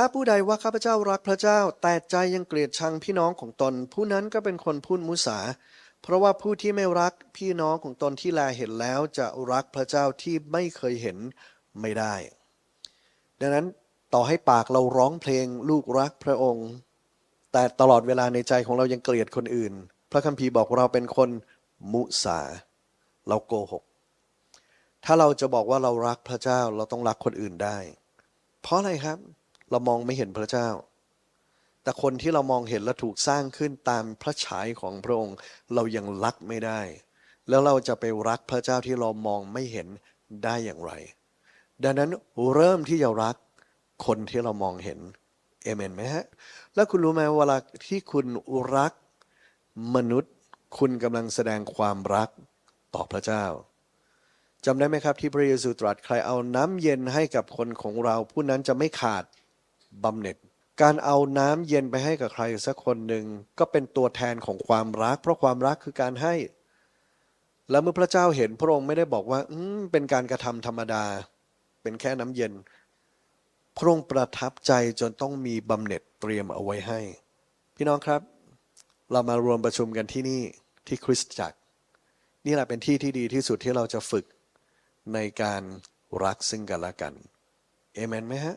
ถ้าผู้ใดว่าข้าพเจ้ารักพระเจ้า แต่ใจยังเกลียดชังพี่น้องของตน ผู้นั้นก็เป็นคนพูดมุสา เพราะว่าผู้ที่ไม่รักพี่น้องของตนที่แลเห็นแล้วจะรักพระเจ้าที่ไม่เคยเห็นไม่ได้ ดังนั้นต่อให้ปากเราร้องเพลงลูกรักพระองค์ แต่ตลอดเวลาในใจของเรายังเกลียดคนอื่น พระคัมภีร์บอกเราเป็นคนมุสา เราโกหก ถ้าเราจะบอกว่าเรารักพระเจ้าเราต้องรักคนอื่นได้ เพราะอะไรครับ เรามองไม่เห็นพระเจ้า แต่คนที่เรามองเห็นและถูกสร้างขึ้นตามพระฉายของพระองค์ เรายังรักไม่ได้ แล้วเราจะไปรักพระเจ้าที่เรามองไม่เห็นได้อย่างไร ดังนั้นเริ่มที่จะรักคนที่เรามองเห็นเอเมนไหมฮะ แล้วคุณรู้ไหมเวลาที่คุณรักมนุษย์ คุณกำลังแสดงความรักต่อพระเจ้าจำได้ไหมครับที่พระเยซูตรัสใครเอาน้ำเย็นให้กับคนของเรา ผู้นั้นจะไม่ขาด บำเหน็จ การเอาน้ำเย็นไปให้กับใครสักคนหนึ่งก็เป็นตัวแทนของความรัก เพราะความรักคือการให้ แล้วเมื่อพระเจ้าเห็นพระองค์ไม่ได้บอกว่า อืมเป็นการกระทำธรรมดา เป็นแค่น้ำเย็น พระองค์ประทับใจจนต้องมีบำเหน็จเตรียมเอาไว้ให้ พี่น้องครับ เรามารวมประชุมกันที่นี่ที่คริสตจักร นี่แหละเป็นที่ที่ดีที่สุดที่เราจะฝึกในการรักซึ่งกันและกัน เอเมนไหมฮะ